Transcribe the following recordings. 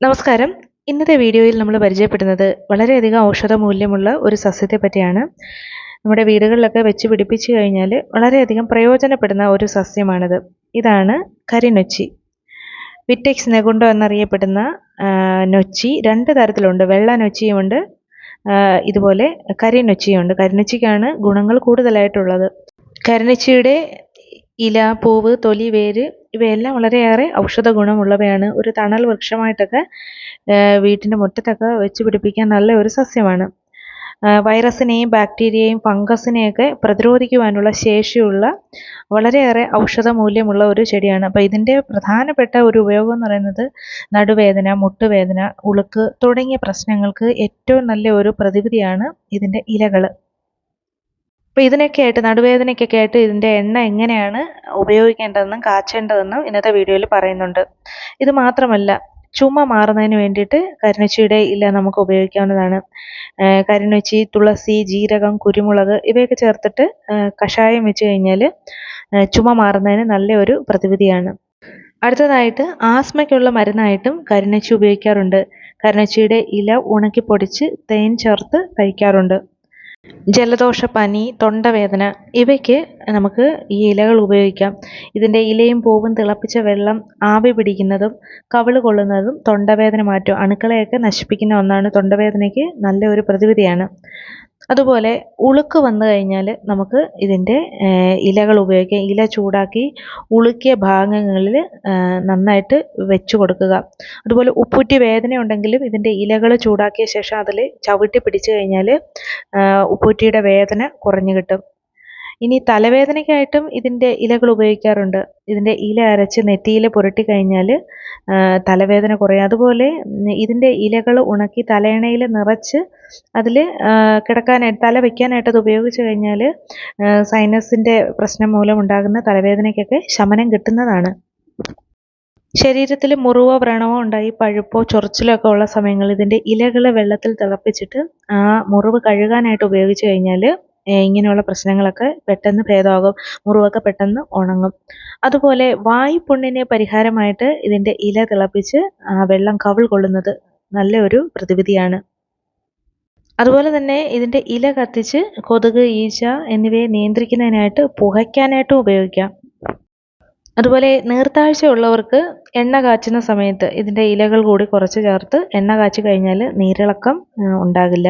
നമസ്കാരം. ഇന്നത്തെ വീഡിയോയിൽ നമ്മൾ പരിചയപ്പെടുന്നത് വളരെയധികം ഔഷധ മൂല്യമുള്ള ഒരു സസ്യത്തെ പറ്റിയാണ്. നമ്മുടെ വീടുകളിലൊക്കെ വെച്ച് പിടിപ്പിച്ചു കഴിഞ്ഞാൽ വളരെയധികം പ്രയോജനപ്പെടുന്ന ഒരു സസ്യമാണിത്. ഇതാണ് കരിനൊച്ചി. വിറ്റെക്സ് നെഗുണ്ടോ എന്നറിയപ്പെടുന്ന നൊച്ചി രണ്ട് തരത്തിലുണ്ട്. വെള്ള നൊച്ചിയുമുണ്ട് ഇതുപോലെ കരിനൊച്ചിയുണ്ട്. കരിനൊച്ചിക്കാണ് ഗുണങ്ങൾ കൂടുതലായിട്ടുള്ളത്. കരിനൊച്ചിയുടെ ഇല പൂവ് തൊലി വേര് ഇവയെല്ലാം വളരെയേറെ ഔഷധ ഗുണമുള്ളവയാണ്. ഒരു തണൽ വൃക്ഷമായിട്ടൊക്കെ വീട്ടിന്റെ മുറ്റത്തൊക്കെ വെച്ച് പിടിപ്പിക്കാൻ നല്ല ഒരു സസ്യമാണ്. വൈറസിനെയും ബാക്ടീരിയയും ഫംഗസിനെയൊക്കെ പ്രതിരോധിക്കുവാനുള്ള ശേഷിയുള്ള വളരെയേറെ ഔഷധ മൂല്യമുള്ള ഒരു ചെടിയാണ്. അപ്പോൾ ഇതിന്റെ പ്രധാനപ്പെട്ട ഒരു ഉപയോഗം എന്ന് പറയുന്നത് നടുവേദന മുട്ടുവേദന ഉളുക്ക് തുടങ്ങിയ പ്രശ്നങ്ങൾക്ക് ഏറ്റവും നല്ല ഒരു പ്രതിവിധിയാണ് ഇതിന്റെ ഇലകൾ അപ്പോൾ ഇതിനൊക്കെ ആയിട്ട് നടുവേദനയ്ക്കൊക്കെ ആയിട്ട് ഇതിന്റെ എണ്ണ എങ്ങനെയാണ് ഉപയോഗിക്കേണ്ടതെന്നും കാച്ചേണ്ടതെന്നും ഇന്നത്തെ വീഡിയോയിൽ പറയുന്നുണ്ട്. ഇത് മാത്രമല്ല ചുമ മാറുന്നതിന് വേണ്ടിയിട്ട് കരിനൊച്ചിയുടെ ഇല നമുക്ക് ഉപയോഗിക്കാവുന്നതാണ്. കരിനച്ചി തുളസി ജീരകം കുരുമുളക് ഇവയൊക്കെ ചേർത്തിട്ട് കഷായം വെച്ച് കഴിഞ്ഞാൽ ചുമ മാറുന്നതിന് നല്ല ഒരു പ്രതിവിധിയാണ്. അടുത്തതായിട്ട് ആസ്മയ്ക്കുള്ള മരുന്നായിട്ടും കരിനച്ചി ഉപയോഗിക്കാറുണ്ട്. കരിനച്ചിയുടെ ഇല ഉണക്കി പൊടിച്ച് തേൻ ചേർത്ത് കഴിക്കാറുണ്ട്. ജലദോഷ പനി തൊണ്ടവേദന ഇവയ്ക്ക് നമുക്ക് ഈ ഇലകൾ ഉപയോഗിക്കാം. ഇതിന്റെ ഇലയും പൂവും തിളപ്പിച്ച വെള്ളം ആവി പിടിക്കുന്നതും കവിൾ കൊള്ളുന്നതും തൊണ്ടവേദന മാറ്റും അണുക്കളെയൊക്കെ നശിപ്പിക്കുന്ന ഒന്നാണ് തൊണ്ടവേദനയ്ക്ക് നല്ല ഒരു പ്രതിവിധിയാണ്. അതുപോലെ ഉളുക്ക് വന്നു കഴിഞ്ഞാൽ നമുക്ക് ഇതിന്റെ ഇലകൾ ഉപയോഗിക്കാം. ഇല ചൂടാക്കി ഉളുക്കിയ ഭാഗങ്ങളിൽ നന്നായിട്ട് വെച്ച് കൊടുക്കുക. അതുപോലെ ഉപ്പൂറ്റി വേദന ഉണ്ടെങ്കിലും ഇതിന്റെ ഇലകൾ ചൂടാക്കിയ ശേഷം അതിൽ ചവിട്ടി പിടിച്ചു കഴിഞ്ഞാൽ ഉപ്പൂറ്റിയുടെ വേദന കുറഞ്ഞു കിട്ടും. ഇനി തലവേദനയ്ക്കായിട്ടും ഇതിന്റെ ഇലകൾ ഉപയോഗിക്കാറുണ്ട്. ഇതിന്റെ ഇല അരച്ച് നെറ്റിയിൽ പുരട്ടി കഴിഞ്ഞാൽ തലവേദന കുറയും. അതുപോലെ ഇതിന്റെ ഇലകൾ ഉണക്കി തലയണയിൽ നിറച്ച് അതിൽ കിടക്കാനായിട്ട് തല വയ്ക്കാനായിട്ട് അത് ഉപയോഗിച്ച് കഴിഞ്ഞാൽ സൈനസിന്റെ പ്രശ്നം മൂലം ഉണ്ടാകുന്ന തലവേദനയ്ക്കൊക്കെ ശമനം കിട്ടുന്നതാണ്. ശരീരത്തിൽ മുറിവോ വ്രണമോ ഉണ്ടായി പഴുപ്പോ ചൊറിച്ചിലോ ഒക്കെ ഉള്ള സമയങ്ങളിൽ ഇതിന്റെ ഇലകൾ വെള്ളത്തിൽ തിളപ്പിച്ചിട്ട് ആ മുറിവ് കഴുകാനായിട്ട് ഉപയോഗിച്ച് കഴിഞ്ഞാൽ ഇങ്ങനെയുള്ള പ്രശ്നങ്ങളൊക്കെ പെട്ടെന്ന് ഭേദമാകും മുറിവൊക്കെ പെട്ടെന്ന് ഉണങ്ങും. അതുപോലെ വായ്പുണ്ണിന് പരിഹാരമായിട്ട് ഇതിന്റെ ഇല തിളപ്പിച്ച് വെള്ളം കവിൾ കൊള്ളുന്നത് നല്ല ഒരു പ്രതിവിധിയാണ്. അതുപോലെ തന്നെ ഇതിന്റെ ഇല കത്തിച്ച് കൊതുക് ഈച്ച എന്നിവയെ നിയന്ത്രിക്കുന്നതിനായിട്ട് പുകയ്ക്കാനായിട്ടും ഉപയോഗിക്കാം. അതുപോലെ നീർത്താഴ്ച ഉള്ളവർക്ക് എണ്ണ കാച്ചുന്ന സമയത്ത് ഇതിന്റെ ഇലകൾ കൂടി കുറച്ച് ചേർത്ത് എണ്ണ കാച്ചി കഴിഞ്ഞാൽ നീരിളക്കം ഉണ്ടാകില്ല.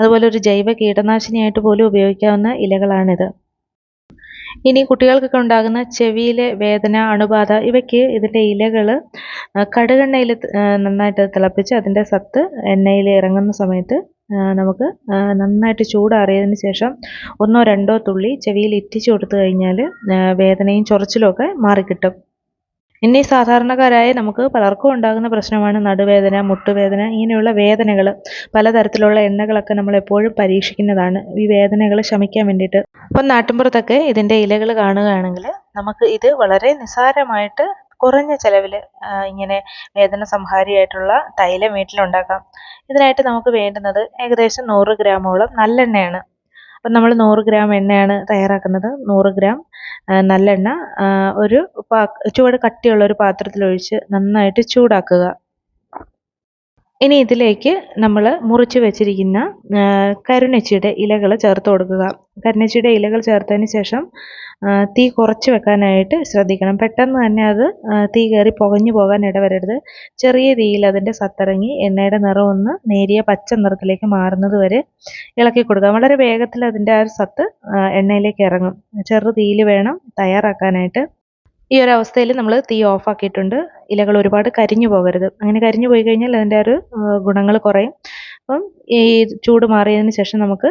അതുപോലെ ഒരു ജൈവ കീടനാശിനിയായിട്ട് പോലും ഉപയോഗിക്കാവുന്ന ഇലകളാണിത്. ഇനി കുട്ടികൾക്കൊക്കെ ഉണ്ടാകുന്ന ചെവിയിലെ വേദന അണുബാധ ഇവയ്ക്ക് ഇതിന്റെ ഇലകൾ കടുകെണ്ണയിൽ നന്നായിട്ട് തിളപ്പിച്ച് അതിന്റെ സത്ത് എണ്ണയിൽ ഇറങ്ങുന്ന സമയത്ത് നമുക്ക് നന്നായിട്ട് ചൂടാറിയതിന് ശേഷം ഒന്നോ രണ്ടോ തുള്ളി ചെവിയിൽ ഇറ്റിച്ചു കൊടുത്തു കഴിഞ്ഞാൽ വേദനയും ചൊറിച്ചിലും ഒക്കെ മാറിക്കിട്ടും. ഇനി സാധാരണക്കാരായ നമുക്ക് പലർക്കും ഉണ്ടാകുന്ന പ്രശ്നമാണ് നടുവേദന മുട്ടുവേദന ഇങ്ങനെയുള്ള വേദനകൾ പലതരത്തിലുള്ള എണ്ണകളൊക്കെ നമ്മൾ എപ്പോഴും പരീക്ഷിക്കുന്നതാണ്. ഈ വേദനകൾ ശമിക്കാൻ വേണ്ടിയിട്ട്. അപ്പം നാട്ടിൻപുറത്തൊക്കെ ഇതിന്റെ ഇലകൾ കാണുകയാണെങ്കിൽ നമുക്ക് ഇത് വളരെ നിസ്സാരമായിട്ട് കുറഞ്ഞ ചിലവിൽ ഇങ്ങനെ വേദന സംഹാരിയായിട്ടുള്ള തൈലം വീട്ടിലുണ്ടാക്കാം. ഇതിനായിട്ട് നമുക്ക് വേണ്ടുന്നത് ഏകദേശം നൂറ് ഗ്രാമോളം നല്ലെണ്ണയാണ്. അപ്പം നമ്മൾ നൂറ് ഗ്രാം എണ്ണയാണ് തയ്യാറാക്കുന്നത്. നൂറ് ഗ്രാം നല്ലെണ്ണ ഒരു പാ ചുവട് കട്ടിയുള്ള ഒരു പാത്രത്തിലൊഴിച്ച് നന്നായിട്ട് ചൂടാക്കുക. ഇനി ഇതിലേക്ക് നമ്മൾ മുറിച്ച് വെച്ചിരിക്കുന്ന കരുണച്ചിയുടെ ഇലകൾ ചേർത്ത് കൊടുക്കുക. കരുണച്ചിയുടെ ഇലകൾ ചേർത്തതിന് ശേഷം തീ കുറച്ച് വെക്കാനായിട്ട് ശ്രദ്ധിക്കണം. പെട്ടെന്ന് തന്നെ അത് തീ കയറി പുകഞ്ഞു പോകാൻ ഇടവരരുത്. ചെറിയ തീയിൽ അതിന്റെ സത്തിറങ്ങി എണ്ണയുടെ നിറം ഒന്ന് നേരിയ പച്ച നിറത്തിലേക്ക് മാറുന്നത് വരെ ഇളക്കി കൊടുക്കുക വളരെ വേഗത്തിൽ അതിന്റെ ആ ഒരു സത്ത് എണ്ണയിലേക്ക് ഇറങ്ങും. ചെറു തീയിൽ വേണം തയ്യാറാക്കാനായിട്ട്. ഈ ഒരു അവസ്ഥയിൽ നമ്മൾ തീ ഓഫാക്കിയിട്ടുണ്ട്. ഇലകൾ ഒരുപാട് കരിഞ്ഞു പോകരുത്. അങ്ങനെ കരിഞ്ഞു പോയി കഴിഞ്ഞാൽ അതിന്റെ ഒരു ഗുണങ്ങൾ കുറയും. അപ്പം ഈ ചൂട് മാറിയതിന് ശേഷം നമുക്ക്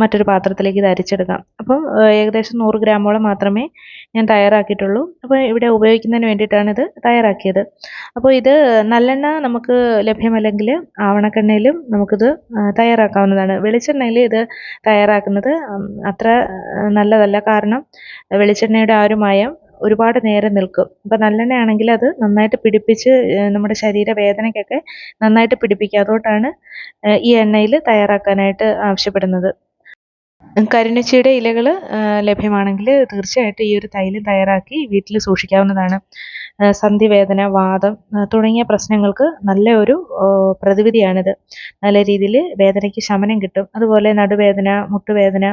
മറ്റൊരു പാത്രത്തിലേക്ക് ഇത് അരിച്ചെടുക്കാം. അപ്പം ഏകദേശം നൂറ് ഗ്രാമോളം മാത്രമേ ഞാൻ തയ്യാറാക്കിയിട്ടുള്ളൂ. അപ്പോൾ ഇവിടെ ഉപയോഗിക്കുന്നതിന് വേണ്ടിയിട്ടാണ് ഇത് തയ്യാറാക്കിയത്. അപ്പോൾ ഇത് നല്ലെണ്ണ നമുക്ക് ലഭ്യമല്ലെങ്കിൽ ആവണക്കെണ്ണയിലും നമുക്കിത് തയ്യാറാക്കാവുന്നതാണ്. വെളിച്ചെണ്ണയിൽ ഇത് തയ്യാറാക്കുന്നത് അത്ര നല്ലതല്ല. കാരണം വെളിച്ചെണ്ണയുടെ ആ ഒരു മയം ഒരുപാട് നേരം നിൽക്കും. അപ്പോൾ നല്ലെണ്ണയാണെങ്കിൽ അത് നന്നായിട്ട് പിടിപ്പിച്ച് നമ്മുടെ നമ്മുടെ ശരീരവേദനയ്ക്കൊക്കെ നന്നായിട്ട് പിടിപ്പിക്കുക അതുകൊണ്ടാണ് ഈ എണ്ണയിൽ തയ്യാറാക്കാനായിട്ട് ആവശ്യപ്പെടുന്നത്. കരിനച്ചിയുടെ ഇലകൾ ലഭ്യമാണെങ്കിൽ തീർച്ചയായിട്ടും ഈ ഒരു തൈലം തയ്യാറാക്കി വീട്ടിൽ സൂക്ഷിക്കാവുന്നതാണ്. സന്ധിവേദന വാദം തുടങ്ങിയ പ്രശ്നങ്ങൾക്ക് നല്ല ഒരു പ്രതിവിധിയാണിത്. നല്ല രീതിയിൽ വേദനയ്ക്ക് ശമനം കിട്ടും. അതുപോലെ നടുവേദന മുട്ടുവേദന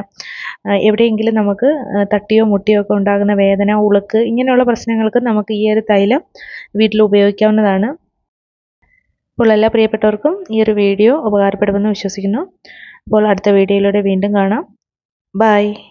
എവിടെയെങ്കിലും നമുക്ക് തട്ടിയോ മുട്ടിയോ ഒക്കെ ഉണ്ടാകുന്ന വേദന ഉളുക്ക് ഇങ്ങനെയുള്ള പ്രശ്നങ്ങൾക്ക് നമുക്ക് ഈ ഒരു തൈലം വീട്ടിൽ ഉപയോഗിക്കാവുന്നതാണ്. അപ്പോൾ എല്ലാ പ്രിയപ്പെട്ടവർക്കും ഈ ഒരു വീഡിയോ ഉപകാരപ്പെടുമെന്ന് വിശ്വസിക്കുന്നു. അപ്പോൾ അടുത്ത വീഡിയോയിലൂടെ വീണ്ടും കാണാം. 拜。